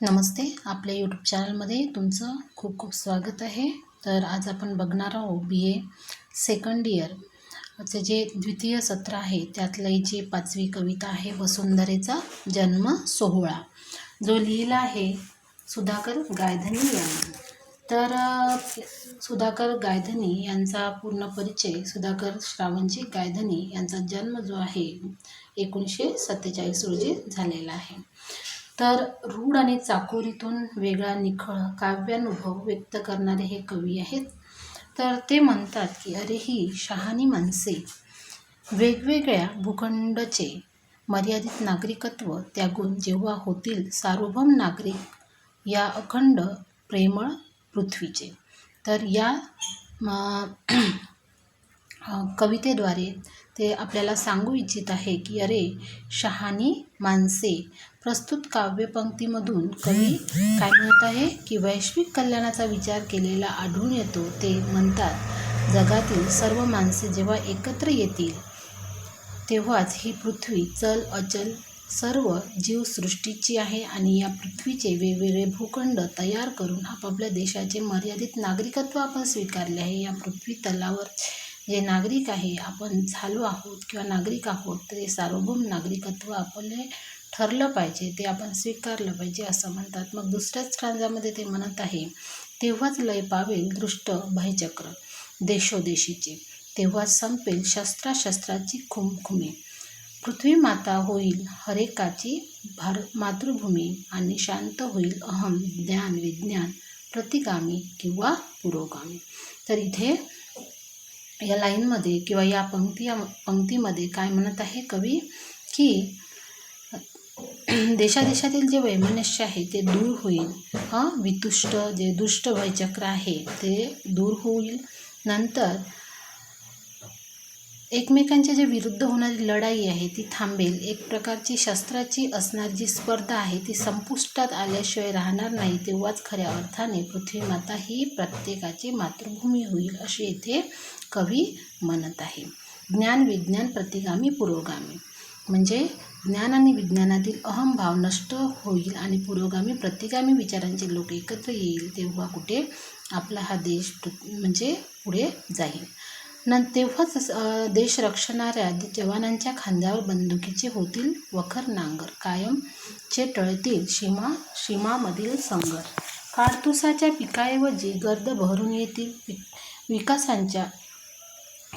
नमस्ते. आपल्या यूट्यूब चॅनलमध्ये तुमचं खूप खूप स्वागत आहे. तर आज आपण बघणार आहोत बी ए सेकंड इयरचे जे द्वितीय सत्र आहे त्यातलं जी पाचवी कविता आहे वसुंधरेचा जन्म सोहळा. जो लिहिला आहे सुधाकर गायधनी यांनी. तर सुधाकर गायधनी यांचा पूर्ण परिचय सुधाकर श्रावणजी गायधनी यांचा जन्म जो आहे एकोणीसशे सत्तेचाळीस रोजी झालेला आहे. तर रूढ आणि चाकोरीतून वेगळा निखळ काव्यानुभव व्यक्त करणारे हे कवी आहेत. तर ते म्हणतात की अरे ही शहाणी माणसे वेगवेगळ्या भूखंडचे मर्यादित नागरिकत्व त्यागून जेव्हा होतील सार्वभौम नागरिक या अखंड प्रेमळ पृथ्वीचे. तर या कवितेद्वारे ते आपल्याला सांगू इच्छित आहे की अरे शहाणी माणसे प्रस्तुत काव्यपंक्तीमधून कवी काय म्हणत आहे? की वैश्विक कल्याणाचा विचार केलेला आढळून येतो ते म्हणतात जगातील सर्व माणसे जेव्हा एकत्र येतील तेव्हाच ही पृथ्वी चल अचल सर्व जीवसृष्टीची आहे आणि या पृथ्वीचे वेगवेगळे भूखंड तयार करून आपापल्या देशाचे मर्यादित नागरिकत्व आपण स्वीकारले आहे. या पृथ्वी तलावर जे नागरिक आहे आपण झालो आहोत किंवा नागरिक आहोत ते सार्वभौम नागरिकत्व आपले ठरलं पाहिजे ते आपण स्वीकारलं पाहिजे असं म्हणतात. मग दुसऱ्याच स्टांजामध्ये ते म्हणत आहे तेव्हाच लय पावेल दृष्ट भयचक्र देशोदेशीचे. तेव्हाच संपेल शस्त्राशस्त्राची खुमखुमे. पृथ्वी माता होईल हरेकाची भार मातृभूमी आणि शांत होईल अहम ज्ञान विज्ञान प्रतिगामी किंवा पुरोगामी. तर इथे या लाईनमध्ये किंवा या पंक्ती पंक्तीमध्ये काय म्हणत आहे कवी? की देशादेशातील जे वैमनस्य आहे ते दूर होईल. हां वितुष्ट जे दुष्ट भयचक्र आहे ते दूर होईल. नंतर एकमेकांच्या जे विरुद्ध होणारी लढाई आहे ती थांबेल. एक प्रकारची शस्त्राची असणारी जी स्पर्धा आहे ती संपुष्टात आल्याशिवाय राहणार नाही तेव्हाच खऱ्या अर्थाने पृथ्वी माता ही प्रत्येकाची मातृभूमी होईल असे इथे कवी म्हणत आहे. ज्ञान विज्ञान प्रतिगामी पुरोगामी. म्हणजे ज्ञान आणि विज्ञानातील अहमभाव नष्ट होईल आणि पुरोगामी प्रतिगामी विचारांचे लोक एकत्र येईल तेव्हा कुठे आपला हा देश म्हणजे पुढे जाईल. न तेव्हाच देश रक्षणाऱ्या जवानांच्या खांद्यावर बंदुकीचे होतील वखर नांगर कायमचे टळतील सीमा सीमामधील संघर. काडतुसाच्या पिकाऐवजी गर्द भरून येतील पि- विकासांच्या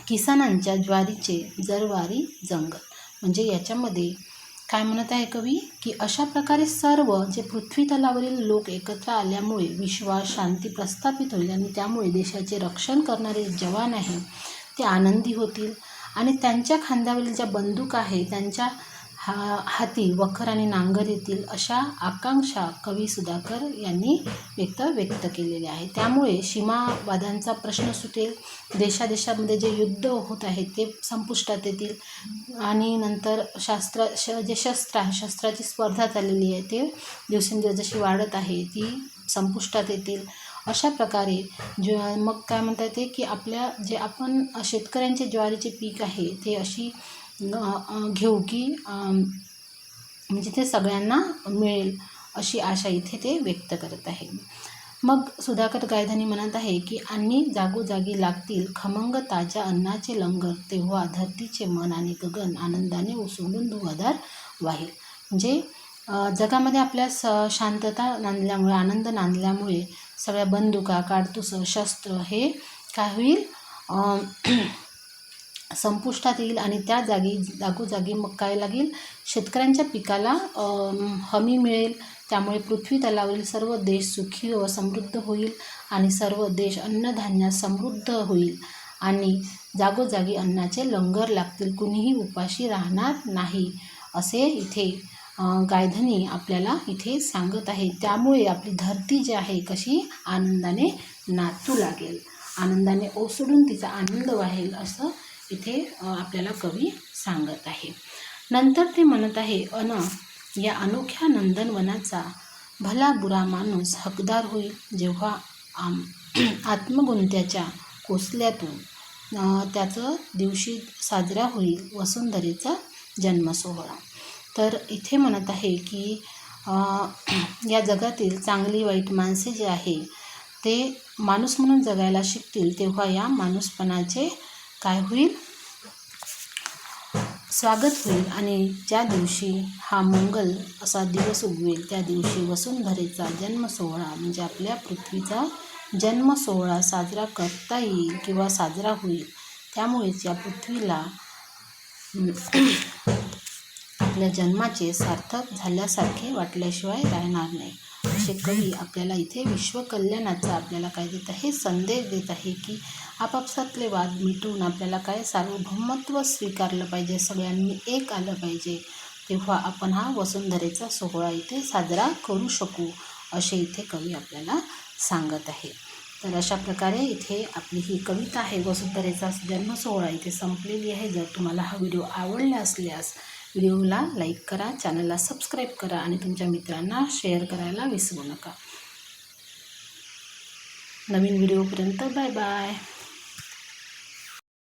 किसानांच्या ज्वारीचे जरवारी जंगल. म्हणजे याच्यामध्ये काय म्हणत आहे कवी? की अशा प्रकारे सर्व जे पृथ्वी तलावरील लोक एकत्र आल्यामुळे विश्वास शांती प्रस्थापित होईल आणि त्यामुळे देशाचे रक्षण करणारे जवान आहे ते आनंदी होतील. आणि त्यांच्या खांद्यावरील ज्या बंदूक आहे त्यांच्या हा हाती वखर आणि नांगर येतील अशा आकांक्षा कवी सुधाकर यांनी व्यक्त व्यक्त केलेल्या आहे. त्यामुळे सीमावादांचा प्रश्न सुटेल देशादेशामध्ये जे युद्ध होत आहे ते संपुष्टात येतील आणि नंतर शास्त्र श जे शस्त्र आहे शस्त्राची स्पर्धा चाललेली आहे ते दिवसेंदिवस जशी वाढत आहे ती संपुष्टात येतील. अशा प्रकारे ज मग काय म्हणता येते की आपल्या जे आपण शेतकऱ्यांचे ज्वारीचे पीक आहे ते अशी घेऊ की म्हणजे ते सगळ्यांना मिळेल अशी आशा इथे ते व्यक्त करत आहे. मग सुधाकर गायधानी म्हणत आहे की आणि जागोजागी लागतील खमंग ताज्या अन्नाचे लंगर तेव्हा धरतीचे मन आणि गगन आनंदाने उसळून धुवाधार वाहील. म्हणजे जगामध्ये आपल्या स शांतता नांदल्यामुळे आनंद नांदल्यामुळे सगळ्या बंदुका काडतुसं शस्त्र हे काय होईल? संपुष्टात येईल आणि त्या जागी जागोजागी मग काय लागेल. शेतकऱ्यांच्या पिकाला हमी मिळेल. त्यामुळे पृथ्वी तलावरील सर्व देश सुखी व समृद्ध होईल आणि सर्व देश अन्नधान्यात समृद्ध होईल. आणि जागोजागी अन्नाचे लंगर लागतील. कुणीही उपाशी राहणार नाही असे इथे गायधनी आपल्याला इथे सांगत आहे. त्यामुळे आपली धरती जी आहे कशी आनंदाने नाचू लागेल. आनंदाने ओसडून तिचा आनंद वाहेल असं इथे आपल्याला कवी सांगत आहे. नंतर ते म्हणत आहे अन या अनोख्या नंदनवनाचा भला बुरा माणूस हकदार होईल जेव्हा आम आत्मगुंत्याच्या कोसल्यातून त्याचं दिवशी साजरा होईल वसुंधरेचा जन्मसोहळा. तर इथे म्हणत आहे की या जगातील चांगली वाईट माणसे जे आहे ते माणूस म्हणून जगायला शिकतील तेव्हा या माणूसपणाचे काय होईल? स्वागत होईल आणि ज्या दिवशी हा मंगल असा दिवस उगवेल त्या दिवशी वसुंधरेचा जन्मसोहळा म्हणजे आपल्या पृथ्वीचा जन्मसोहळा साजरा करता येईल किंवा साजरा होईल त्यामुळेच या पृथ्वीला आपल्या जन्माचे सार्थक झाल्यासारखे वाटल्याशिवाय राहणार नाही. असे कवी आपल्याला इथे विश्वकल्याणाचा आपल्याला काय देत आहे? संदेश देत आहे की आपापसातले वाद मिटवून आपल्याला काय सार्वभौमत्व स्वीकारलं पाहिजे? सगळ्यांनी एक आलं पाहिजे. तेव्हा आपण हा वसुंधरेचा सोहळा इथे साजरा करू शकू असे इथे कवी आपल्याला सांगत आहे. तर अशा प्रकारे इथे आपली ही कविता आहे वसुंधरेचा जन्म सोहळा इथे संपलेली आहे. जर तुम्हाला हा व्हिडिओ आवडला असल्यास व्हिडिओला लाईक करा चॅनलला सबस्क्राईब करा आणि तुमच्या मित्रांना शेअर करायला विसरू नका. नवीन व्हिडिओपर्यंत बाय बाय.